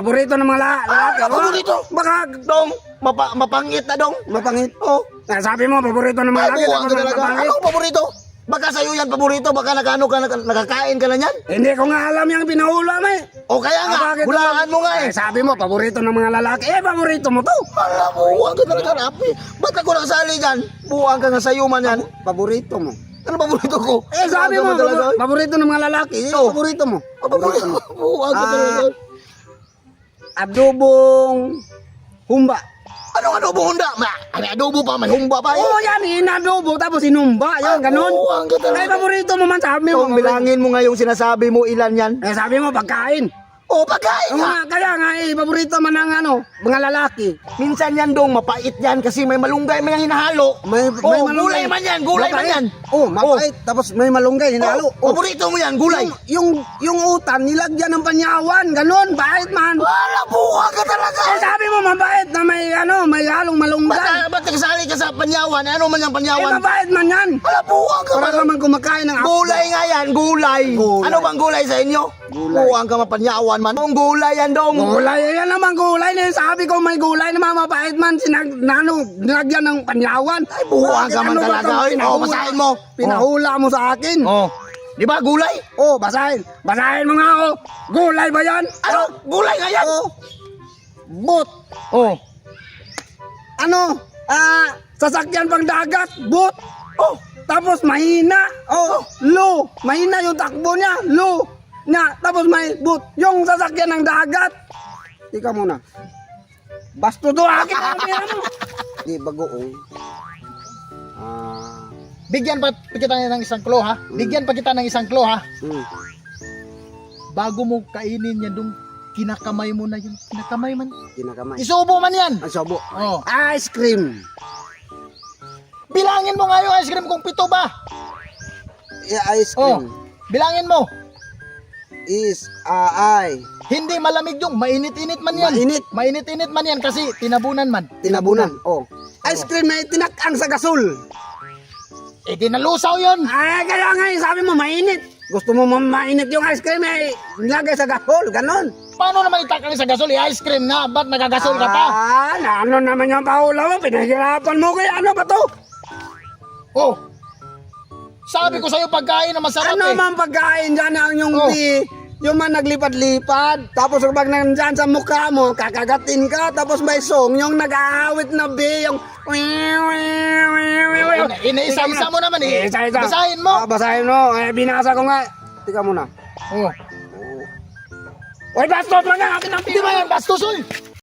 Paborito ng mga la- lalaki. Ah, paborito? Baka Dong, mapa, mapangit na dong. mapangit. Oh, Ah, sabi mo, paborito ng mga lalaki. ka talaga. Anong paborito? Baka sa'yo yan paborito, baka nakano ka, nak- nakakain ka na yan. Hindi ko nga alam yung pinaulam eh. O kaya nga, Ah, hulaan mo nga eh. Eh, sabi mo, paborito ng mga lalaki. Eh, paborito mo to. Alam mo, buwang ka talaga, Rapi. Ba't ako nakasali dyan? Buwang ka nga sa'yo man yan. Paborito mo. Ano paborito ko? Eh, sabi mo, paborito ng mga lalaki. Eh, Oh. paborito mo. Paborito mo. Buwang ka Ah. talaga. Adobong humba. Anong adobo hunda? Ma, may adobo pa, may humba pa. Oo, oh, yan. Inadobo, tapos inumba. Yan, ganun. Buwang ka Eh, talaga. paborito mo man, sabi mo. Kung bilangin mo nga yung sinasabi mo, ilan yan? Eh, sabi mo, pagkain. O, pagkain Oo nga. nga, kaya nga, eh, paborito man ng ano, mga lalaki. Minsan yan dong, mapait yan kasi may malunggay, may hinahalo. May, Oh, gulay man yan, gulay man yan. Oh, mapait. Tapos may malunggay, hinalo. Oh, paborito mo yan, gulay. Yung, yung, yung utan, nilagyan ng panyawan. Ganun, bait man. Wala, buha ka talaga. Eh, sabi mo, mabait na may, ano, may halong malunggay. Ba't, ba't sa panyawan? Ano man yung Eh, panyawan? mabait man yan. Wala, buha ka Para naman kumakain ng Gulay nga yan, gulay. Gulay. Ano bang gulay sa inyo? Gulay. Buwang ka mapanyawan man. Ang gulay yan dong. Gulay, yan naman gulay. Eh, sabi ko may gulay na mabait man. Sinag, na, ano, nilagyan ng panyawan. Ay, buwang ka man Ano talaga. Ay, oh, basahin mo. Pinahula mo sa akin. Oh. Di ba, gulay? Oh, basahin. Basahin mo nga ako. Gulay ba yan? Ano? Gulay nga yan. Oh. Boot. Oh. Ano? Ah, sasakyan pang dagat. Boot. Oh. Tapos mahina. Oh, low. Mahina yung takbo niya. Low. Na, tapos may boot. Yung sasakyan ng dagat. Tika muna. Basto to akin. Ano yan mo? Di bagoong. Ah. Bigyan pa kita ng isang klo ha. Bigyan pa kita ng isang klo ha. Hmm. Bago mo kainin yan dong kinakamay mo na yun. Kinakamay man. Kinakamay. Isubo man yan. Ang sobo. Oh. Ice cream. Bilangin mo nga yung ice cream kung pito ba. Yeah, ice Oh. cream. Bilangin mo. Is ah, ay. Hindi malamig yung mainit-init man yan. Mainit. Mainit-init man yan kasi tinabunan man. Tinabunan. Oh. Ice cream may tinakang sa gasol. Eh di nalusaw yun. Ay, kaya nga eh, sabi mo mainit. Gusto mo ma- mainit yung ice cream eh, nilagay sa gasol, ganon. Paano naman itakang sa gasol? Eh, ice cream na. Ba't nagagasol ka pa? Ah, na ano naman yung paula mo, pinahirapan mo kaya ano ba to? Oh. Sabi ko sa'yo pagkain na masarap Ano eh. man pagkain dyan ang yung Oh. di, yung man naglipad-lipad, tapos pag nandyan sa mukha mo, kakagatin ka, tapos may song, yung nag-aawit na B, yung... Ina- Ina-isa-isa mo naman eh. Isa-isa. Basahin mo. Ah, basahin mo. Eh, binasa ko nga. Tika muna. Oh. Uy, bastos mo na! Akin ang Di ba yan bastos oy?